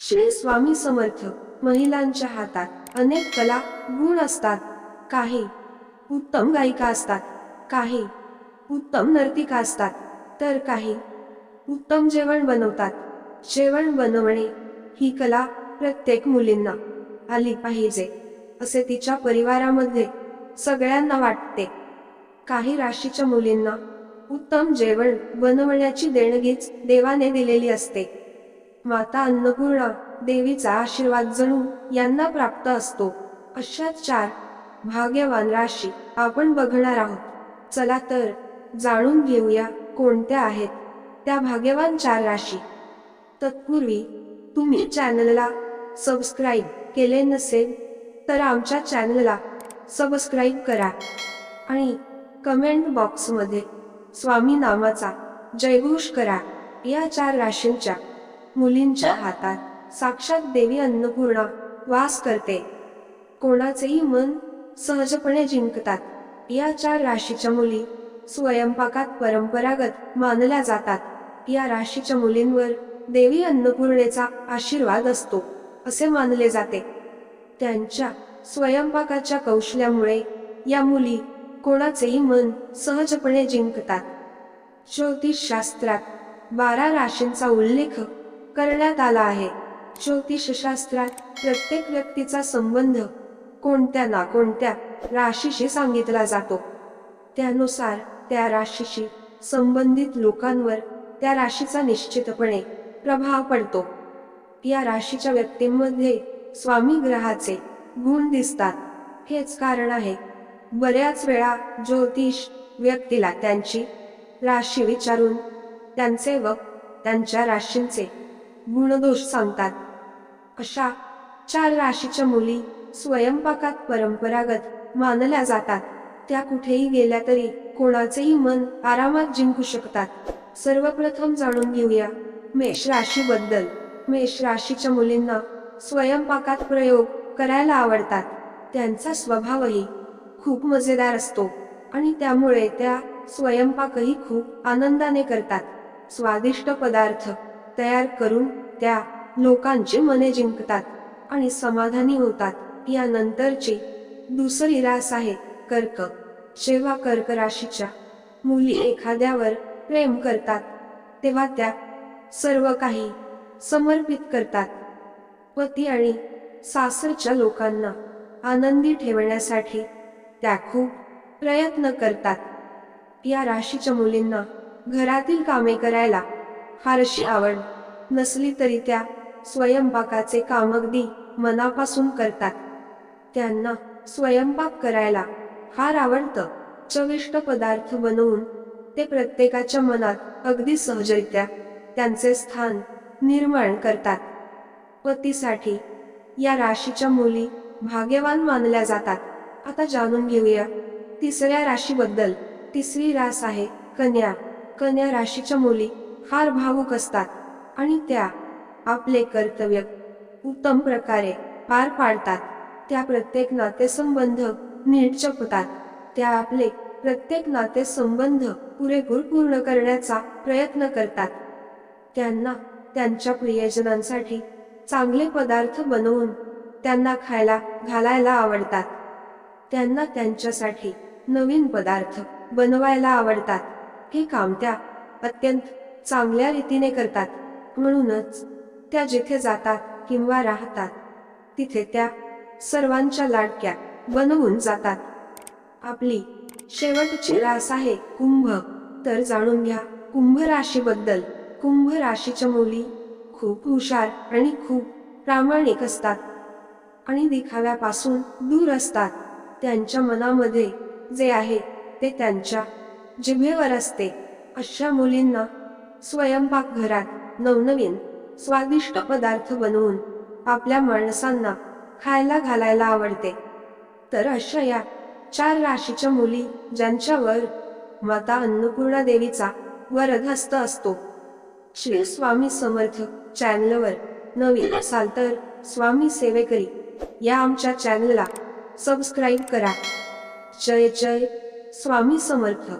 श्री स्वामी समर्थ महिलांच्या हातात अनेक कला गुण असतात. काही उत्तम गायिका असतात काही उत्तम नर्तिका असतात तर काही उत्तम जेवण बनवतात. जेवण बनवणे ही कला प्रत्येक मुलींना आली पाहिजे असे तिच्या परिवारामध्ये सगळ्यांना वाटते. काही राशीच्या मुलींना उत्तम जेवण बनवण्याची देणगीच देवाने दिलेली असते. माता अन्नपूर्णा देवीचा आशीर्वाद जणू यांना प्राप्त असतो. अशा चार भाग्यवान राशी आपण बघणार आहोत. चला तर जाणून घेऊया कोणत्या आहेत त्या भाग्यवान चार राशी. तत्पूर्वी तुम्ही चॅनलला सबस्क्राईब केले नसेल तर आमच्या चॅनलला सबस्क्राईब करा आणि कमेंट बॉक्समध्ये स्वामी नामाचा जयघोष करा. या चार राशींच्या मुलींच्या हातात साक्षात देवी अन्नपूर्णा वास करते. कोणाचेही मन सहजपणे जिंकतात. या चार राशीच्या मुली स्वयंपाकात परंपरागत मानल्या जातात. या राशीच्या मुलींवर देवी अन्नपूर्णेचा आशीर्वाद असतो असे मानले जाते. त्यांच्या स्वयंपाकाच्या कौशल्यामुळे या मुली कोणाचेही मन सहजपणे जिंकतात. ज्योतिषशास्त्रात बारा राशींचा उल्लेख करण्यात आला आहे. ज्योतिषशास्त्रात प्रत्येक व्यक्तीचा संबंध कोणत्या ना कोणत्या राशीशी सांगितला जातो. त्यानुसार त्या राशीशी संबंधित लोकांवर त्या राशीचा निश्चितपणे प्रभाव पडतो. या राशीच्या व्यक्तींमध्ये स्वामी ग्रहाचे गुण दिसतात. हेच कारण आहे. बऱ्याच वेळा ज्योतिष व्यक्तीला त्यांची राशी विचारून त्यांचे व त्यांच्या राशींचे गुणदोष सांगतात. अशा चार राशीच्या मुली स्वयंपाकात परंपरागत मानल्या जातात. त्या कुठेही गेल्या तरी कोणाचेही मन आरामात जिंकू शकतात. सर्वप्रथम जाणून घेऊया मेष राशीबद्दल. मेष राशीच्या मुलींना स्वयंपाकात प्रयोग करायला आवडतात. त्यांचा स्वभावही खूप मजेदार असतो आणि त्यामुळे त्या स्वयंपाकही खूप आनंदाने करतात. स्वादिष्ट पदार्थ तयार करून त्या लोकांची मने जिंकतात आणि समाधानी होतात. यानंतरची दुसरी रास आहे कर्क. जेव्हा कर्क राशीच्या मुली एखाद्यावर प्रेम करतात तेव्हा त्या सर्व काही समर्पित करतात. पती आणि सासरच्या लोकांना आनंदी ठेवण्यासाठी त्या खूप प्रयत्न करतात. या राशीच्या मुलींना घरातील कामे करायला फारशी आवड नसली तरी त्या स्वयंपाकाचे काम अगदी मनापासून करतात. त्यांना स्वयंपाक करायला फार आवडतं. चविष्ट पदार्थ बनवून ते प्रत्येकाच्या मनात अगदी सहजरित्या त्यांचे स्थान निर्माण करतात. पतीसाठी या राशीच्या मुली भाग्यवान मानल्या जातात. आता जाणून घेऊया तिसऱ्या राशीबद्दल. तिसरी रास आहे कन्या. कन्या राशीच्या मुली फार भावुक असतात आणि त्या आपले कर्तव्य उत्तम प्रकारे पार पाडतात. त्या प्रत्येक नातेसंबंध नीट जपतात. त्या आपले प्रत्येक नातेसंबंध पुरेपूर पूर्ण करण्याचा प्रयत्न करतात. त्यांना त्यांच्या प्रियजनांसाठी चांगले पदार्थ बनवून त्यांना खायला घालायला आवडतात. त्यांना त्यांच्यासाठी नवीन पदार्थ बनवायला आवडतात. हे काम त्या अत्यंत चांगल्या रीतीने करतात. म्हणूनच त्या जिथे जातात किंवा राहतात तिथे त्या सर्वांच्या लाडक्या बनवून जातात. आपली शेवटची रास आहे कुंभ. तर जाणून घ्या कुंभ राशीबद्दल. कुंभ राशीच्या मुली खूप हुशार आणि खूप प्रामाणिक असतात. आणि दिखाव्यापासून दूर असतात. त्यांच्या मनामध्ये जे आहे ते त्यांच्या जिभेवर असते. अशा मुलींना स्वयंपाकघरात नवनवीन स्वादिष्ट पदार्थ बनवून आपल्या माणसांना खायला घालायला आवडते. तर अशा या चार राशीच्या मुली ज्यांच्यावर माता अन्नपूर्णा देवीचा वरदहस्त असतो. श्री स्वामी समर्थ चॅनलवर नवीन असाल तर स्वामी सेवेकरी या आमच्या चॅनलला सबस्क्राईब करा. जय जय स्वामी समर्थ.